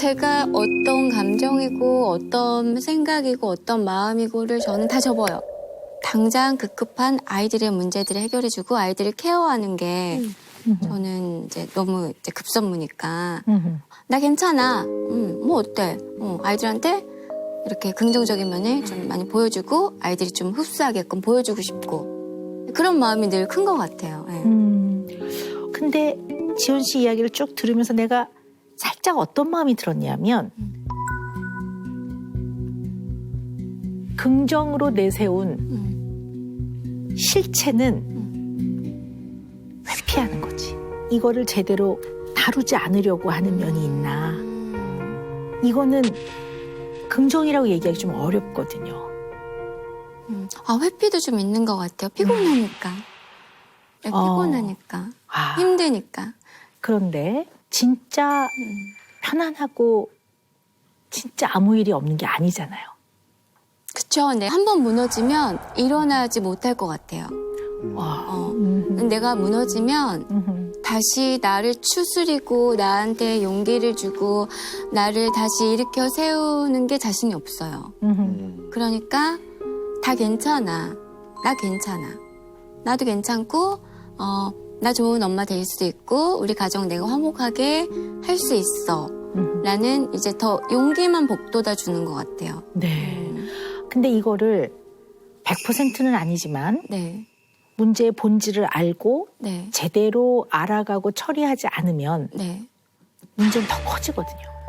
제가 어떤 감정이고 어떤 생각이고 어떤 마음이고를 저는 다 접어요. 당장 그 급급한 아이들의 문제들을 해결해주고 아이들을 케어하는 게 저는 이제 너무 이제 급선무니까 음. 나 괜찮아. 음, 뭐 어때? 어, 아이들한테 이렇게 긍정적인 면을 좀 많이 보여주고 아이들이 좀 흡수하게끔 보여주고 싶고 그런 마음이 늘 큰 것 같아요. 예. 음. 근데 지원 씨 이야기를 쭉 들으면서 내가 살짝 어떤 마음이 들었냐면 긍정으로 내세운 음, 실체는 회피하는 거지. 이거를 제대로 다루지 않으려고 하는 면이 있나. 음, 이거는 긍정이라고 얘기하기 좀 어렵거든요. 음. 아 회피도 좀 있는 것 같아요. 피곤하니까. 네, 어. 피곤하니까. 아, 힘드니까. 그런데 진짜 음. 편안하고 진짜 아무 일이 없는 게 아니잖아요. 그쵸. 근데 한번 무너지면 일어나지 못할 것 같아요. 와. 어. 음. 내가 무너지면 음. 다시 나를 추스리고 나한테 용기를 주고 나를 다시 일으켜 세우는 게 자신이 없어요. 음. 그러니까 다 괜찮아. 나 괜찮아. 나도 괜찮고 어, 나 좋은 엄마 될 수 있고 우리 가정 내가 화목하게 할 수 있어. 음. 라는 이제 더 용기만 복돋아 주는 것 같아요. 네. 근데 이거를 100%는 아니지만 네. 문제의 본질을 알고 네. 제대로 알아가고 처리하지 않으면 네. 문제는 더 커지거든요.